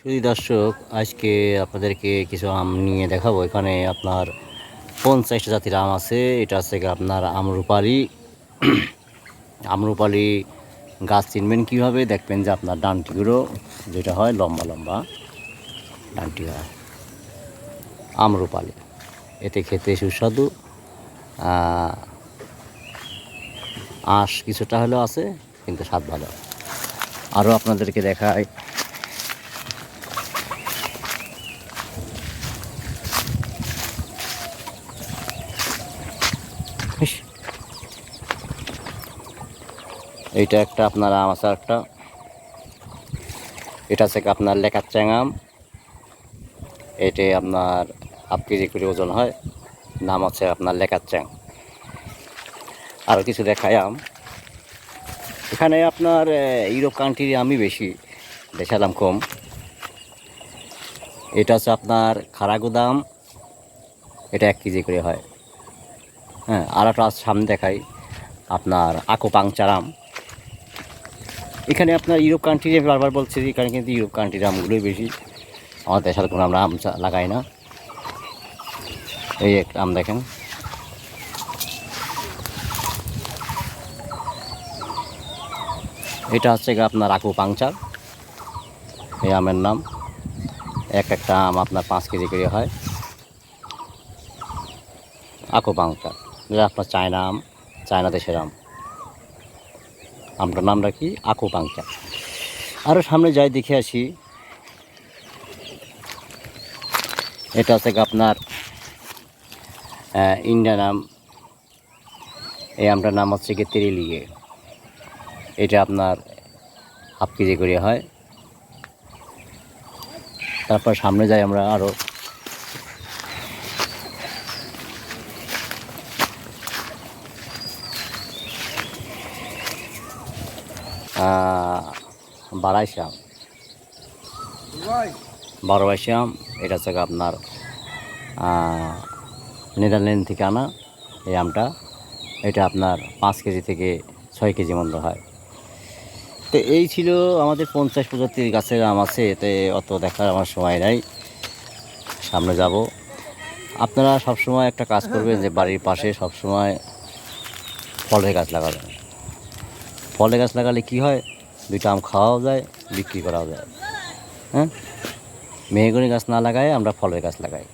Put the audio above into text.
শুধু দর্শক, আজকে আপনাদেরকে কিছু আম নিয়ে দেখাবো। এখানে আপনার পঞ্চাশটা জাতির আম আছে। এটা আছে আপনার আমরুপালি। আমরুপালি গাছ চিনবেন কীভাবে? দেখবেন যে আপনার ডানটিগুলো যেটা হয় লম্বা লম্বা ডানটি হয়। আমরুপালি। এতে খেতে সুস্বাদু। আঁশ কিছুটা হলেও আছে, কিন্তু স্বাদ ভালো। আরও আপনাদেরকে দেখায় এইটা একটা আপনার আম আছে একটা এটা কি আপনার লেখার চ্যাঙাম এটি আপনার হাফ কেজি করে ওজন হয়। নাম হচ্ছে আপনার লেখার চ্যাং। আরও কিছু দেখায় আম। এখানে আপনার ইউরোপ কান্ট্রির আমি বেশি, দেখালাম কম। এটা হচ্ছে আপনার খারাগুদাম এটা এক কেজি করে হয়। হ্যাঁ আর একটা সামনে দেখাই আপনার আকো পাংচারাম এখানে আপনার ইউরোপ কান্ট্রি বারবার বলছি এখানে কিন্তু ইউরোপ কান্ট্রির আমগুলোই বেশি। আমাদের দেশের কোনো আমরা আম লাগাই না। এই একটা আম দেখেন। এটা হচ্ছে আপনার আকু পাংচার এই আমের নাম। এক একটা আম আপনার পাঁচ কেজি করে হয়। আকু পাংচার যেটা আপনার চায়না আম, চায়না দেশের আম। আমটার নাম রাখি আকু পাংচার আরও সামনে যাই, দেখে আসি। এটা গিয়ে আপনার ইন্ডিয়ান আম। এই আমটার নাম হচ্ছে গিয়ে তেরিলিগে। এটা আপনার হাফ কেজি করে হয়। তারপর সামনে যাই আমরা আরও বারাইশাম বারো বাইশাম এটা হচ্ছে আপনার নেদারল্যান্ড থেকে আনা এই আমটা। এটা আপনার পাঁচ কেজি থেকে ছয় কেজি মতো হয়। তো এই ছিল আমাদের পঞ্চাশ প্রজাতির গাছের আম আছে, এতে অত দেখার আমার সময় নাই। সামনে যাব। আপনারা সবসময় একটা কাজ করবেন যে বাড়ির পাশে সবসময় ফলের গাছ লাগাবেন। ফলের গাছ লাগালে কি হয়? দুইটা আম খাওয়াও যায়, বিক্রি করাও যায়। হ্যাঁ? মেহগনি গাছ না লাগায় আমরা ফলের গাছ লাগাই।